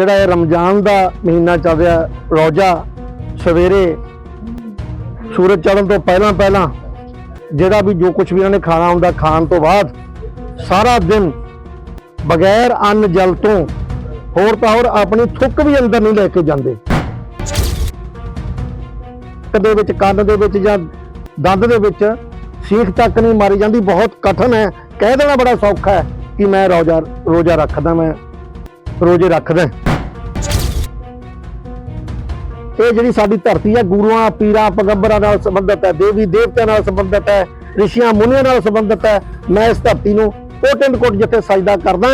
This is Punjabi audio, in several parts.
ਜਿਹੜਾ ਇਹ ਰਮਜ਼ਾਨ ਦਾ ਮਹੀਨਾ ਚੱਲ ਰਿਹਾ, ਰੋਜ਼ਾ, ਸਵੇਰੇ ਸੂਰਜ ਚੜ੍ਹਨ ਤੋਂ ਪਹਿਲਾਂ ਪਹਿਲਾਂ, ਜਿਹੜਾ ਵੀ ਜੋ ਕੁਝ ਵੀ ਇਹਨਾਂ ਨੇ ਖਾਣਾ ਹੁੰਦਾ, ਖਾਣ ਤੋਂ ਬਾਅਦ ਸਾਰਾ ਦਿਨ ਬਗੈਰ ਅੰਨ ਜਲ ਤੋਂ ਹੋਰ ਤਾਂ ਹੋਰ ਆਪਣੀ ਥੁੱਕ ਵੀ ਅੰਦਰ ਨਹੀਂ ਲੈ ਕੇ ਜਾਂਦੇ। ਦੇ ਵਿੱਚ ਕੰਨ ਦੇ ਵਿੱਚ ਜਾਂ ਦੰਦ ਦੇ ਵਿੱਚ ਸੀਖ ਤੱਕ ਨਹੀਂ ਮਾਰੀ ਜਾਂਦੀ, ਬਹੁਤ ਕਠਨ ਹੈ। ਕਹਿ ਦੇਣਾ ਬੜਾ ਸੌਖਾ ਹੈ ਕਿ ਮੈਂ ਰੋਜ਼ਾ ਰੋਜ਼ਾ ਰੱਖਦਾ ਮੈਂ। ਰੋਜ਼ ਰੱਖਦਾ ਇਹ ਜਿਹੜੀ ਸਾਡੀ ਧਰਤੀ ਹੈ ਗੁਰੂਆਂ, ਪੀਰਾਂ, ਪੈਗੰਬਰਾਂ ਨਾਲ ਸੰਬੰਧਿਤ ਹੈ, ਦੇਵੀ ਦੇਵਤਿਆਂ ਨਾਲ ਸੰਬੰਧਿਤ ਹੈ, ਰਿਸ਼ੀਆਂ, ਮੁਨੀਆਂ ਨਾਲ ਸੰਬੰਧਿਤ ਹੈ। ਮੈਂ ਇਸ ਧਰਤੀ ਨੂੰ ਕੋਟਿੰਦ ਕੋਟ ਜਿੱਥੇ ਸਜਦਾ ਕਰਦਾ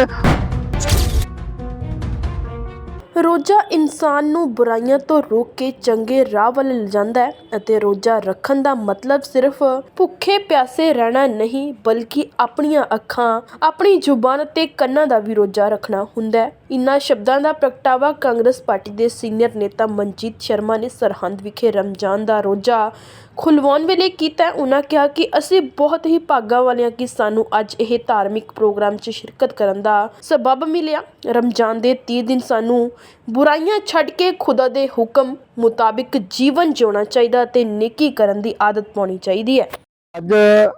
ਰੋਜ਼ਾ ਇਨਸਾਨ ਨੂੰ ਬੁਰਾਈਆਂ ਤੋਂ ਰੋਕ ਕੇ ਚੰਗੇ ਰਾਹ ਵੱਲ ਲਿਜਾਂਦਾ ਹੈ ਅਤੇ ਰੋਜ਼ਾ ਰੱਖਣ ਦਾ ਮਤਲਬ ਸਿਰਫ ਭੁੱਖੇ ਪਿਆਸੇ ਰਹਿਣਾ ਨਹੀਂ, ਬਲਕਿ ਆਪਣੀਆਂ ਅੱਖਾਂ, ਆਪਣੀ ਜ਼ੁਬਾਨ ਅਤੇ ਕੰਨਾਂ ਦਾ ਵੀ ਰੋਜ਼ਾ ਰੱਖਣਾ ਹੁੰਦਾ ਹੈ। ਇਨ੍ਹਾਂ ਸ਼ਬਦਾਂ ਦਾ ਪ੍ਰਗਟਾਵਾ ਕਾਂਗਰਸ ਪਾਰਟੀ ਦੇ ਸੀਨੀਅਰ ਨੇਤਾ ਮਨਜੀਤ ਸ਼ਰਮਾ ਨੇ ਸਰਹੰਦ ਵਿਖੇ ਰਮਜ਼ਾਨ ਦਾ ਰੋਜ਼ਾ ਖੁਲਵਾਉਣ ਵੇਲੇ ਕੀਤਾ, ਉਹਨਾਂ ਕਿਹਾ ਕਿ ਅਸੀਂ ਬਹੁਤ ਹੀ ਭਾਗਾਂ ਵਾਲੇ ਹਾਂ ਕਿ ਸਾਨੂੰ ਅੱਜ ਇਹ ਧਾਰਮਿਕ ਪ੍ਰੋਗਰਾਮ 'ਚ ਸ਼ਿਰਕਤ ਕਰਨ ਦਾ ਸਬਬ ਮਿਲਿਆ। ਰਮਜ਼ਾਨ ਦੇ 30 ਦਿਨ ਸਾਨੂੰ ਬੁਰਾਈਆਂ ਛੱਡ ਕੇ ਖੁਦਾ ਦੇ ਹੁਕਮ ਮੁਤਾਬਿਕ ਜੀਵਨ ਜਿਉਣਾ ਚਾਹੀਦਾ ਤੇ ਨੇਕੀ ਕਰਨ ਦੀ ਆਦਤ ਪਾਉਣੀ ਚਾਹੀਦੀ ਹੈ। ਅੱਜ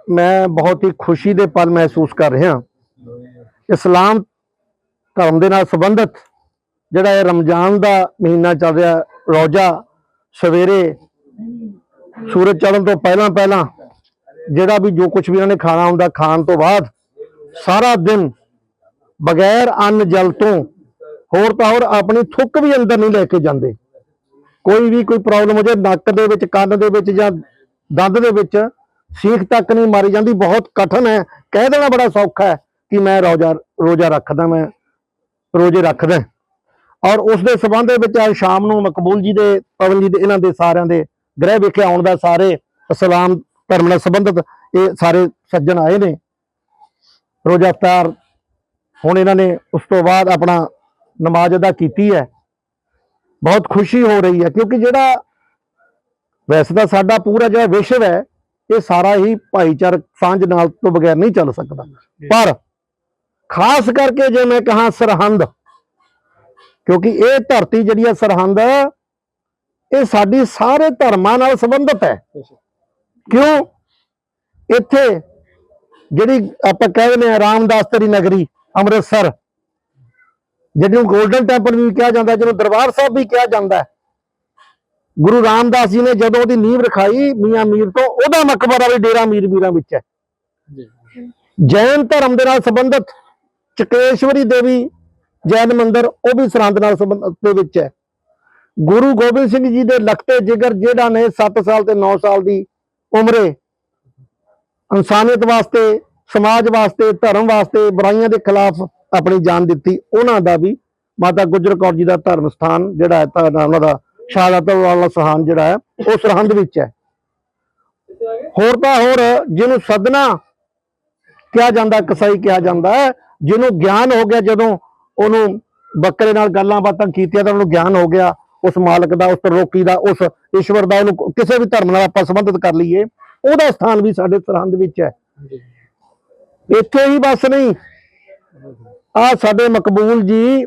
ਮੈਂ ਬਹੁਤ ਹੀ ਖੁਸ਼ੀ ਦੇ ਪਲ ਮਹਿਸੂਸ ਕਰ ਰਿਹਾ ਇਸਲਾਮ ਧਰਮ ਦੇ ਨਾਲ ਸੰਬੰਧਿਤ ਜਿਹੜਾ ਇਹ ਰਮਜ਼ਾਨ ਦਾ ਮਹੀਨਾ ਚੱਲ ਰਿਹਾ, ਰੋਜ਼ਾ ਸਵੇਰੇ ਸੂਰਜ ਚੜਨ ਤੋਂ ਪਹਿਲਾਂ ਪਹਿਲਾਂ ਜਿਹੜਾ ਵੀ ਜੋ ਕੁਝ ਵੀ ਇਹਨਾਂ ਨੇ ਖਾਣਾ ਹੁੰਦਾ ਖਾਣ ਤੋਂ ਬਾਅਦ ਸਾਰਾ ਦਿਨ ਬਗੈਰ ਅੰਨ ਜਲ ਤੋਂ ਹੋਰ ਤਾਂ ਹੋਰ ਆਪਣੀ ਥੁੱਕ ਵੀ ਅੰਦਰ ਨਹੀਂ ਲੈ ਕੇ ਜਾਂਦੇ। ਕੋਈ ਵੀ ਕੋਈ ਪ੍ਰੋਬਲਮ ਹੋ ਜਾਏ ਨੱਕ ਦੇ ਵਿੱਚ, ਕੰਨ ਦੇ ਵਿੱਚ ਜਾਂ ਦੰਦ ਦੇ ਵਿੱਚ ਸੀਖ ਤੱਕ ਨਹੀਂ ਮਾਰੀ ਜਾਂਦੀ, ਬਹੁਤ ਕਠਨ ਹੈ। ਕਹਿ ਦੇਣਾ ਬੜਾ ਸੌਖਾ ਹੈ ਕਿ ਮੈਂ ਰੋਜ਼ਾ ਰੋਜ਼ਾ ਰੱਖਦਾ, ਮੈਂ ਰੋਜ਼ੇ ਰੱਖਦਾ। ਔਰ ਉਸ ਦੇ ਸਬੰਧ ਦੇ ਵਿੱਚ ਅੱਜ ਸ਼ਾਮ ਨੂੰ ਮਕਬੂਲ ਜੀ ਦੇ, ਪਵਨ ਜੀ ਦੇ, ਇਹਨਾਂ ਦੇ ਸਾਰਿਆਂ ਦੇ ਗ੍ਰਹਿ ਵਿਖੇ ਆਉਣ ਦਾ ਸਾਰੇ ਇਸਲਾਮ ਧਰਮ ਨਾਲ ਸੰਬੰਧਿਤ ਇਹ ਸਾਰੇ ਸੱਜਣ ਆਏ ਨੇ। ਰੋਜ਼ਾ ਇਫਤਾਰ ਹੁਣ ਇਹਨਾਂ ਨੇ ਉਸ ਤੋਂ ਬਾਅਦ ਆਪਣਾ ਨਮਾਜ਼ ਅਦਾ ਕੀਤੀ ਹੈ। ਬਹੁਤ ਖੁਸ਼ੀ ਹੋ ਰਹੀ ਹੈ ਕਿਉਂਕਿ ਜਿਹੜਾ ਵੈਸੇ ਤਾਂ ਸਾਡਾ ਪੂਰਾ ਜਿਹੜਾ ਵਿਸ਼ਵ ਹੈ ਇਹ ਸਾਰਾ ਹੀ ਭਾਈਚਾਰਕ ਸਾਂਝ ਨਾਲ ਤੋਂ ਬਗੈਰ ਨਹੀਂ ਚੱਲ ਸਕਦਾ। ਪਰ ਖਾਸ ਕਰਕੇ ਜੇ ਮੈਂ ਕਹਾਂ ਸਰਹੰਦ ਕਿਉਂਕਿ ਇਹ ਧਰਤੀ ਜਿਹੜੀ ਹੈ ਸਰਹੰਦ ਇਹ ਸਾਡੀ ਸਾਰੇ ਧਰਮਾਂ ਨਾਲ ਸੰਬੰਧਿਤ ਹੈ। ਕਿਉਂ? ਇੱਥੇ ਜਿਹੜੀ ਆਪਾਂ ਕਹਿ ਦਿੰਦੇ ਆ ਰਾਮਦਾਸ ਤੇਰੀ ਨਗਰੀ ਅੰਮ੍ਰਿਤਸਰ ਜਿਹਨੂੰ 골ਡਨ ਟੈਂਪਲ ਵੀ ਕਿਹਾ ਜਾਂਦਾ ਜਿਹਨੂੰ ਦਰਬਾਰ ਸਾਹਿਬ ਵੀ ਕਿਹਾ ਜਾਂਦਾ ਹੈ। ਗੁਰੂ ਰਾਮਦਾਸ ਜੀ ਨੇ ਜਦੋਂ ਉਹਦੀ ਨੀਂਹ ਰਖਾਈ ਮੀਆਂ ਮੀਰ ਤੋਂ ਉਹਦਾ ਮਕਬਰਾ ਵੀ ਡੇਰਾ ਮੀਰ ਮੀਰਾਂ ਵਿੱਚ ਹੈ। ਜੈਨ ਧਰਮ ਦੇ ਨਾਲ ਸੰਬੰਧਿਤ ਚਕੇਸ਼ਵਰੀ ਦੇਵੀ ਜੈਨ ਮੰਦਿਰ ਉਹ ਵੀ ਸਰਹੰਦ ਨਾਲ ਸੰਬੰਧਿਤ ਦੇ ਵਿੱਚ ਹੈ। ਗੁਰੂ ਗੋਬਿੰਦ ਸਿੰਘ ਜੀ ਦੇ ਲਖਤੇ ਜਿਗਰ ਜਿਹੜਾ ਨੇ 7 ਸਾਲ ਤੇ 9 ਸਾਲ ਦੀ ਉਮਰੇ ਇਨਸਾਨੀਅਤ ਵਾਸਤੇ, ਸਮਾਜ ਵਾਸਤੇ, ਧਰਮ ਵਾਸਤੇ ਬੁਰਾਈਆਂ ਦੇ ਖਿਲਾਫ ਆਪਣੀ ਜਾਨ ਦਿੱਤੀ, ਉਹਨਾਂ ਦਾ ਵੀ ਮਾਤਾ ਗੁਜਰ ਕੌਰ ਜੀ ਦਾ ਧਰਮ ਸਥਾਨ ਜਿਹੜਾ ਹੈ, ਤਾਂ ਉਹਨਾਂ ਦਾ ਸ਼ਹਾਦਤ ਵਾਲਾ ਸਥਾਨ ਜਿਹੜਾ ਹੈ, ਉਹ ਸਰਹੰਦ ਵਿੱਚ ਹੈ। ਹੋਰ ਤਾਂ ਹੋਰ ਜਿਹਨੂੰ ਸਦਨਾ ਕਿਹਾ ਜਾਂਦਾ, ਕਸਾਈ ਕਿਹਾ ਜਾਂਦਾ ਹੈ, ਜਿਹਨੂੰ ਗਿਆਨ ਹੋ ਗਿਆ ਜਦੋਂ ਉਹਨੂੰ ਬੱਕਰੇ ਨਾਲ ਗੱਲਾਂ ਬਾਤਾਂ ਕੀਤੀਆਂ ਤਾਂ ਉਹਨੂੰ ਗਿਆਨ ਹੋ ਗਿਆ ਉਸ ਮਾਲਕ ਦਾ ਉਸ ਤਰੋਕੀ ਦਾ ਉਸ ਈਸ਼ਵਰ ਦਾ ਉਹਨੂੰ ਕਿਸੇ ਵੀ ਧਰਮ ਨਾਲ ਆਪਾਂ ਸੰਬੰਧਿਤ ਕਰ ਲਈਏ ਉਹਦਾ ਸਥਾਨ ਵੀ ਸਾਡੇ ਸਰਹੰਦ ਵਿੱਚ ਹੈ। ਇੱਥੇ ਹੀ ਬਸ ਨਹੀਂ। ਆ ਸਾਡੇ ਮਕਬੂਲ ਜੀ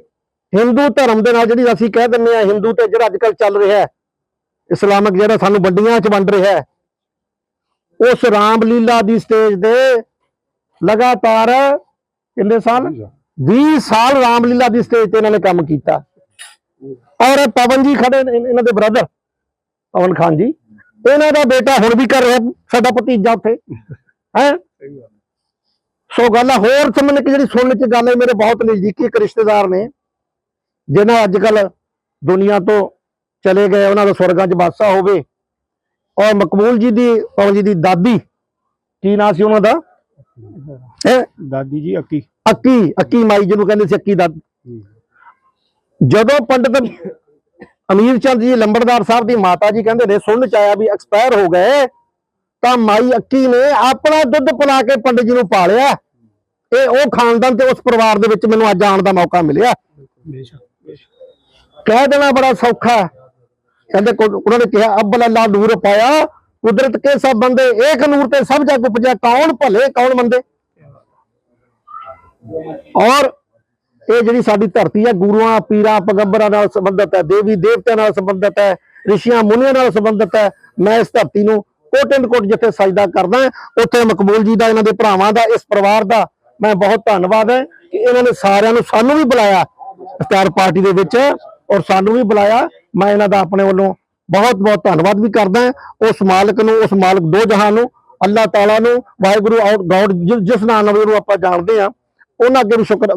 ਹਿੰਦੂ ਧਰਮ ਦੇ ਨਾਲ ਜਿਹੜੀ ਅਸੀਂ ਕਹਿ ਦਿੰਦੇ ਆ ਹਿੰਦੂ ਤੇ ਜਿਹੜਾ ਅੱਜਕੱਲ ਚੱਲ ਰਿਹਾ ਹੈ ਇਸਲਾਮਿਕ ਜਿਹੜਾ ਸਾਨੂੰ ਵੰਡੀਆਂ 'ਚ ਵੰਡ ਰਿਹਾ ਹੈ ਉਸ ਰਾਮਲੀਲਾ ਦੀ ਸਟੇਜ ਦੇ ਲਗਾਤਾਰ ਕਿੰਨੇ ਸਾਲ? 20 ਸਾਲ। ਰਾਮਲੀਲਾ ਦੀ ਸਟੇਜ ਤੇ ਇਹਨਾਂ ਨੇ ਕੰਮ ਕੀਤਾ। ਔਰ ਪਵਨ ਜੀ ਖੜੇ ਨੇ ਇਹਨਾਂ ਦੇ ਬ੍ਰਦਰ ਪਵਨ ਖਾਨ ਜੀ। ਇਹਨਾਂ ਦਾ ਬੇਟਾ ਹੁਣ ਵੀ ਕਰ ਰਿਹਾ ਸਾਡਾ ਭਤੀਜਾ ਉੱਥੇ। ਹੈ? ਸੋ ਗੱਲ ਆ, ਹੋਰ ਸਮਨ ਕਿ ਜਿਹੜੀ ਸੁਣਨ ਚ ਗੱਲ ਹੈ ਮੇਰੇ ਬਹੁਤ ਨਜ਼ਦੀਕੀ ਇੱਕ ਰਿਸ਼ਤੇਦਾਰ ਨੇ ਜਿਨ੍ਹਾਂ ਅੱਜ ਕੱਲ ਦੁਨੀਆ ਤੋਂ ਚਲੇ ਗਏ ਉਹਨਾਂ ਦਾ ਸਵਰਗਾਂ 'ਚ ਵਾਸਾ ਹੋਵੇ। ਔਰ ਮਕਬੂਲ ਜੀ ਦੀ ਪਵਨ ਜੀ ਦੀ ਦਾਦੀ ਕੀ ਨਾਂ ਸੀ ਉਹਨਾਂ ਦਾ? ਹੈ? ਦਾਦੀ ਜੀ ਅੱਕੀ। ਅੱਕੀ ਅੱਕੀ ਮਾਈ ਜਿਹਨੂੰ ਕਹਿੰਦੇ ਸੀ ਅੱਕੀ ਦਾ ਜਦੋਂ ਪੰਡਤ ਅਮੀਰ ਚੰਦ ਜੀ ਲੰਬੜਦਾਰ ਸਾਹਿਬ ਦੀ ਮਾਤਾ ਜੀ ਕਹਿੰਦੇ ਨੇ, ਸੁਣਨ ਚ ਆਇਆ ਵੀ ਐਕਸਪਾਇਰ ਹੋ ਗਏ, ਤਾਂ ਮਾਈ ਅੱਕੀ ਨੇ ਆਪਣਾ ਦੁੱਧ ਪਿਲਾ ਕੇ ਪੰਡਤ ਜੀ ਨੂੰ ਪਾਲਿਆ। ਇਹ ਉਹ ਖਾਨਦਾਨ ਤੇ ਉਸ ਪਰਿਵਾਰ ਦੇ ਵਿੱਚ ਮੈਨੂੰ ਅੱਜ ਆਉਣ ਦਾ ਮੌਕਾ ਮਿਲਿਆ। ਕਹਿ ਦੇਣਾ ਬੜਾ ਸੌਖਾ ਕਹਿੰਦੇ ਉਹਨਾਂ ਨੇ ਕਿਹਾ ਅੱਬਲ ਅੱਲਾ ਨੂਰ ਪਾਇਆ, ਕੁਦਰਤ ਕੇ ਸਭ ਬੰਦੇ, ਏਕ ਨੂਰ ਤੇ ਸਭ ਜਗ ਉਪਜਿਆ ਕੌਣ ਭਲੇ, ਕੌਣ ਮੰਦੇ? ਔਰ ਇਹ ਜਿਹੜੀ ਸਾਡੀ ਧਰਤੀ ਹੈ ਗੁਰੂਆਂ, ਪੀਰਾਂ, ਪਗੰਬਰਾਂ ਨਾਲ ਸੰਬੰਧਿਤ ਹੈ, ਦੇਵੀ ਦੇਵਤਿਆਂ ਨਾਲ ਸੰਬੰਧਿਤ ਹੈ, ਰਿਸ਼ੀਆਂ ਮੁਨੀਆਂ ਨਾਲ ਸੰਬੰਧਿਤ ਹੈ, ਮੈਂ ਇਸ ਧਰਤੀ ਨੂੰ ਕੋਟ ਕੋਟ ਜਿੱਥੇ ਸਜਦਾ ਕਰਦਾ ਉੱਥੇ ਮਕਬੂਲ ਜੀ ਦਾ, ਇਹਨਾਂ ਦੇ ਭਰਾਵਾਂ ਦਾ, ਇਸ ਪਰਿਵਾਰ ਦਾ ਮੈਂ ਬਹੁਤ ਧੰਨਵਾਦ ਹੈ ਕਿ ਇਹਨਾਂ ਨੇ ਸਾਰਿਆਂ ਨੂੰ ਸਾਨੂੰ ਵੀ ਬੁਲਾਇਆ ਇਫਤਾਰ ਪਾਰਟੀ ਦੇ ਵਿੱਚ ਔਰ ਸਾਨੂੰ ਵੀ ਬੁਲਾਇਆ। ਮੈਂ ਇਹਨਾਂ ਦਾ ਆਪਣੇ ਵੱਲੋਂ ਬਹੁਤ ਬਹੁਤ ਧੰਨਵਾਦ ਵੀ ਕਰਦਾ ਉਸ ਮਾਲਕ ਨੂੰ, ਉਸ ਮਾਲਕ ਦੋ ਜਹਾਨ ਨੂੰ, ਅੱਲਾਹ ਤਾਲਾ ਨੂੰ, ਵਾਹਿਗੁਰੂ ਔਰ ਗੋਡ ਜਿਸ ਜਿਸ ਨਾਮ ਨਾਲ ਉਹਨੂੰ ਆਪਾਂ ਜਾਣਦੇ ਆ ਉਹਨਾਂ ਅੱਗੇ ਵੀ ਸ਼ੁਕਰ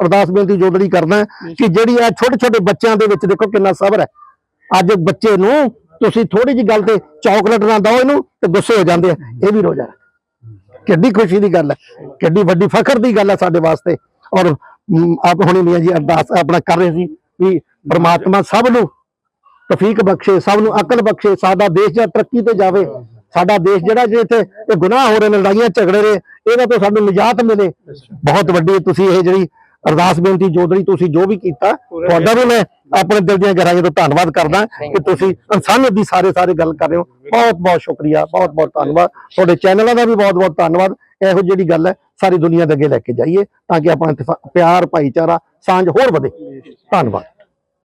ਅਰਦਾਸ ਬੇਨਤੀ ਜੋਦੜੀ ਕਰਦਾ ਕਿ ਜਿਹੜੀ ਆ ਛੋਟੇ ਛੋਟੇ ਬੱਚਿਆਂ ਦੇ ਵਿੱਚ ਦੇਖੋ ਕਿੰਨਾ ਸਬਰ ਹੈ। ਅੱਜ ਬੱਚੇ ਨੂੰ ਤੁਸੀਂ ਥੋੜੀ ਜੀ ਗੱਲ ਤੇ ਚਾਕਲੇਟ ਨਾ ਦਿਓ ਇਹਨੂੰ ਤੇ ਗੁੱਸੇ ਹੋ ਜਾਂਦੇ ਆ। ਇਹ ਵੀ ਰੋਜ਼ਾ। ਕਿੱਡੀ ਖੁਸ਼ੀ ਦੀ ਗੱਲ ਹੈ। ਕਿੱਡੀ ਵੱਡੀ ਫਖਰ ਦੀ ਗੱਲ ਹੈ ਸਾਡੇ ਵਾਸਤੇ। ਔਰ ਆਪ ਹੁਣੇ ਮੀਆਂ ਜੀ ਅਰਦਾਸ ਆਪਣਾ ਕਰ ਰਹੇ ਸੀ ਵੀ ਪ੍ਰਮਾਤਮਾ ਸਭ ਨੂੰ ਤਫੀਕ ਬਖਸ਼ੇ ਸਭ ਨੂੰ ਅਕਲ ਬਖਸ਼ੇ ਸਾਡਾ ਦੇਸ਼ ਜਿਹੜਾ ਤਰੱਕੀ ਤੇ ਜਾਵੇ ਸਾਡਾ ਦੇਸ਼ ਜਿਹੜਾ ਜੇ ਇੱਥੇ ਇਹ ਗੁਨਾਹ ਹੋ ਰਹੇ ਨੇ ਲੜਾਈਆਂ ਝਗੜੇ ਨੇ ਇਹਨਾਂ ਤੋਂ ਸਾਨੂੰ ਨਿਜਾਤ ਮਿਲੇ। ਬਹੁਤ ਵੱਡੀ ਤੁਸੀਂ ਇਹ ਜਿਹੜੀ ਅਰਦਾਸ ਬੇਨਤੀ ਜੋਦੜੀ ਤੁਸੀਂ ਜੋ ਵੀ ਕੀਤਾ ਤੁਹਾਡਾ ਵੀ ਮੈਂ ਆਪਣੇ ਦਿਲ ਦੀਆਂ ਗਹਿਰਾਈਆਂ ਤੋਂ ਧੰਨਵਾਦ ਕਰਦਾ ਕਿ ਤੁਸੀਂ ਇਨਸਾਨੀਅਤ ਦੀ ਸਾਰੇ ਸਾਰੇ ਗੱਲ ਕਰ ਰਹੇ ਹੋ। ਬਹੁਤ ਬਹੁਤ ਸ਼ੁਕਰੀਆ ਬਹੁਤ ਬਹੁਤ ਧੰਨਵਾਦ। ਤੁਹਾਡੇ ਚੈਨਲਾਂ ਦਾ ਵੀ ਬਹੁਤ ਬਹੁਤ ਧੰਨਵਾਦ। ਇਹੋ ਜਿਹੜੀ ਗੱਲ ਹੈ ਸਾਰੀ ਦੁਨੀਆ ਦੇ ਅੱਗੇ ਲੈ ਕੇ ਜਾਈਏ ਤਾਂ ਕਿ ਆਪਣਾ ਪਿਆਰ ਭਾਈਚਾਰਾ ਸਾਂਝ ਹੋਰ ਵਧੇ। ਧੰਨਵਾਦ।